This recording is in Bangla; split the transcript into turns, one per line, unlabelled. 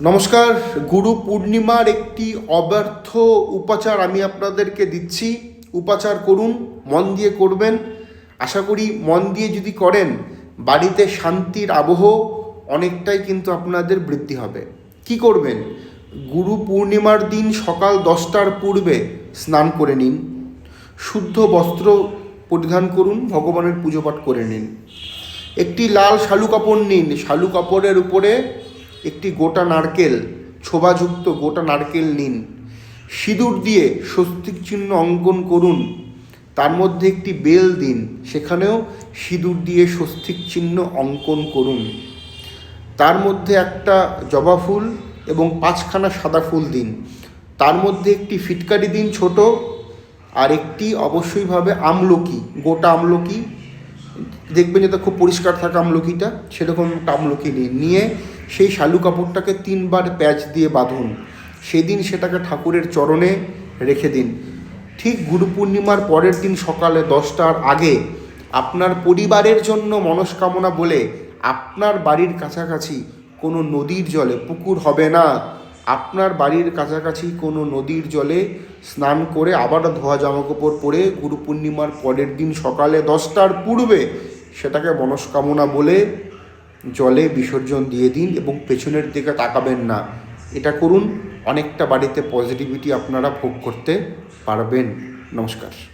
নমস্কার, গুরু পূর্ণিমার একটি অব্যর্থ উপাচার আমি আপনাদেরকে দিচ্ছি। উপাচার করুন, মন দিয়ে করবেন। আশা করি মন দিয়ে যদি করেন, বাড়িতে শান্তির আবহ অনেকটাই কিন্তু আপনাদের বৃদ্ধি হবে। কি করবেন? গুরু পূর্ণিমার দিন সকাল দশটার পূর্বে স্নান করে নিন। শুদ্ধ বস্ত্র পরিধান করুন, ভগবানের পুজো পাঠ করে নিন। একটি লাল শালু কাপড় নিন। শালু কাপড়ের উপরে একটি গোটা নারকেল, ছোবাযুক্ত গোটা নারকেল নিন। সিঁদুর দিয়ে স্বস্তিক চিহ্ন অঙ্কন করুন। তার মধ্যে একটি বেল দিন। সেখানেও সিঁদুর দিয়ে স্বস্তিক চিহ্ন অঙ্কন করুন। তার মধ্যে একটা জবা ফুল এবং পাঁচখানা সাদা ফুল দিন। তার মধ্যে একটি ফিটকারি দিন ছোট আর একটি অবশ্যইভাবে আমলকি, গোটা আমলকি। দেখবেন যাতে খুব পরিষ্কার থাকে আমলকিটা, সেরকম একটা আমলকি নিন। নিয়ে সেই শালু কাপড়টাকে তিনবার প্যাচ দিয়ে বাঁধুন। সেদিন সেটাকে ঠাকুরের চরণে রেখে দিন। ঠিক গুরু পূর্ণিমার পরের দিন সকালে দশটার আগে আপনার পরিবারের জন্য মনস্কামনা বলে আপনার বাড়ির কাছাকাছি কোনো নদীর জলে, পুকুর হবে না। আপনার বাড়ির কাছাকাছি কোনো নদীর জলে স্নান করে আবার ধোয়া জামা কাপড় পরে গুরু পূর্ণিমার পরের দিন সকালে দশটার পূর্বে সেটাকে মনস্কামনা বলে জলে বিসর্জন দিয়ে দিন এবং পেছনের দিকে তাকাবেন না। এটা করুন, অনেকটা বাড়িতে পজিটিভিটি আপনারা ভোগ করতে পারবেন। নমস্কার।